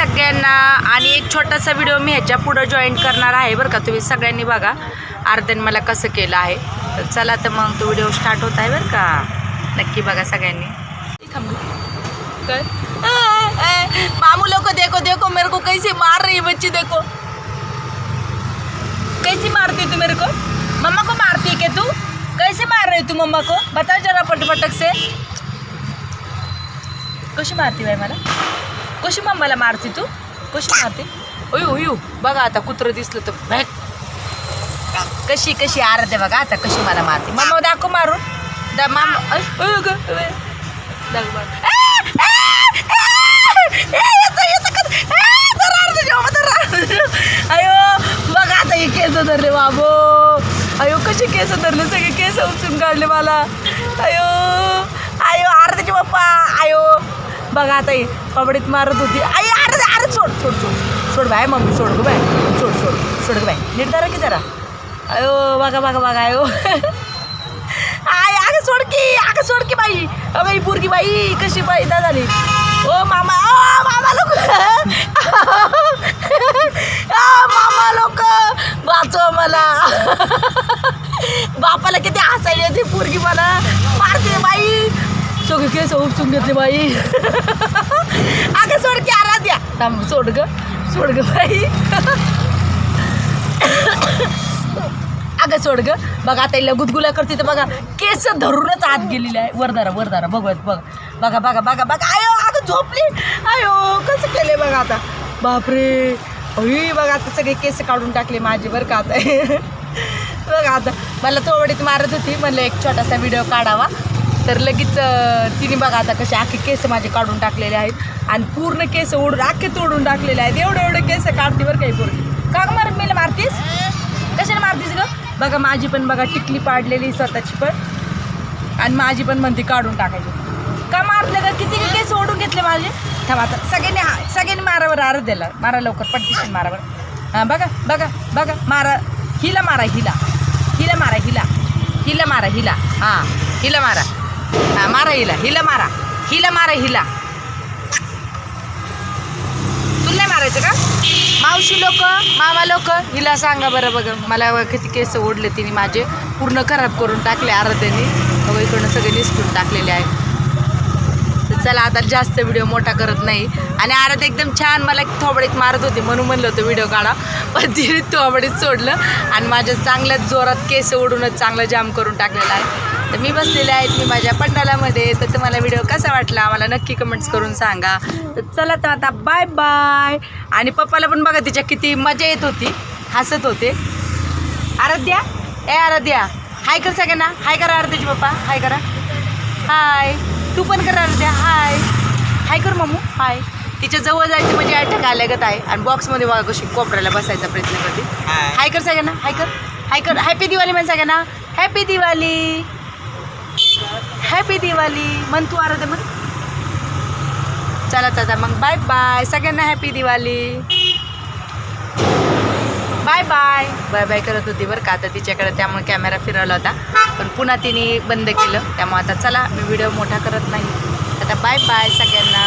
सगळ्यांना एक छोटासा व्हिडिओ मी ह्याच्या पुढं जॉईन करणार आहे बरं का. तुम्ही सगळ्यांनी बघा, अर्धन मला कसं आहे. तर चला तर मग तो व्हिडिओ स्टार्ट होत आहे बरं का. नक्की बघा सगळ्यांनी. मामू लोग देखो देखो, मेरे को कैसे मार रही है बच्ची, देखो. कैसी मारती तू मेरे को? मम्मा को मारती है क्या तू? कैसे मार रही तू मम्मा को? बता जरा पट पटक से कशी मारती बाई मला कशी मम्माला मारते तू? कशी मारते? अयो अयो बघा आता कुत्रं दिसलं तर. भॅक. कशी कशी आरते बघा आता कशी मला मारते. मम्मा दाखव मारून. दा माम ग, अयो बघा आता हे केस धरले बाबो. अयो कसे केस धरले सगळे केस उचून काढले मला. अयो. बघा आता हे. कबडीत मारत होती. आई अरे अरे सोड सोड सोड. सोड बाय मम्मी सोड गो बाय. सोड सोड सोड गो बाय. नीट धरा की जरा. अयो बघा बघा बघा अयो. आय अगं सोड की अगं सोड की बाई. अ बाई पोरगी बाई कशी बाई दा झाली. ओ मामा ओ मामा लोक. मामा लोक. वाचव मला. बापाला किती हसायला येते पोरगी मला. मारते बाई. सगळे केस उपसून घेतले बाई. अगं सोड की आराध्या. थांब सोड ग सोड ग बाई. अगं सोड ग बघा आता हिला गुदगुल्या करते तर बघा केस धरूनच आत गेलेली आहे. वरदारा वरदारा बघत बघ. बघा बघा बघा बघा. आयो अगं झोपली. आयो कसं केले बघा आता. बापरे. अई बघा आता सगळे केस काढून टाकले माझे बरं का आता. बघा आता. मला तोवडीत मारत होती. म्हणलं एक छोटासा व्हिडिओ काढावा. तर लगेच तिने बघा आता कसे आखे केस माझे काढून टाकलेले आहेत. आणि पूर्ण केस ओढून आखे तोडून टाकलेले आहेत. एवढे एवढे केस काढते बरं काही पूर्ण का मार मला मारतीस? कशाला मारतीस ग? बघा माझी पण बघा टिकली पाडलेली स्वतःची पण. आणि माझी पण म्हणते काढून टाकायची. का मारले ग? किती केस ओढून घेतले माझे? थांबा आता सगळ्यांनी हा सगळ्यांनी मारावर आरत दिला. मारा लवकर पटदिशी मारावर. हां बघा बघा बघा मारा. हिला मारा हिला. हिला मारा हिला. हिला मारा हिला. हां हिला मारा. हा मारा हिला. हिला मारा. हिला मारा हिला. तुला नाही मारायचं का? मावशी लोक मामा लोक हिला सांगा बरं बघा. मला किती केस ओढले तिने माझे. पूर्ण खराब करून टाकले आराध्याने. बघा इकडनं सगळे निसटून टाकलेले आहे. तर चला आता जास्त व्हिडिओ मोठा करत नाही. आणि आराध एकदम छान मला एक थोबडीत मारत होती म्हणून म्हणलं होतं व्हिडिओ काढा. पण तिने थोबडीत सोडलं. आणि माझ्या चांगल्याच जोरात केस ओढूनच चांगलं जाम करून टाकलेलं आहे. तर मी बसलेले आहेत मी माझ्या पंडालामध्ये. तर तुम्हाला व्हिडिओ कसा वाटला? मला नक्की कमेंट्स करून सांगा. तर चला तर आता बाय बाय आणि पप्पाला पण बघा तिच्या किती मजा येत होती. हसत होते. आराध्या? ए आराध्या. हाय कर सगळ्यांना. हाय करा आराध्याची पप्पा. हाय करा. हाय तू पण कर आराध्या. हाय हाय कर मम्मू हाय तिच्या जवळ जायचं म्हणजे अटॅक आल्यागत आहे. आणि बॉक्समध्ये बघा कशी कोपऱ्याला बसायचा प्रयत्न करते. हाय कर सगळ्यांना. हाय कर. हाय कर. हॅपी दिवाळी म्हण सगळ्यांना. हॅपी दिवाळी. हॅपी दिवाळी म्हण तू आराध्या मग चला चला मग बाय बाय सगळ्यांना happy Diwali bye bye bye bye करत होती बरं का आता तिच्याकडे त्यामुळे कॅमेरा फिरवला होता. पण पुन्हा तिने बंद केलं. त्यामुळे आता चला मी व्हिडिओ मोठा करत नाही. आता बाय बाय सगळ्यांना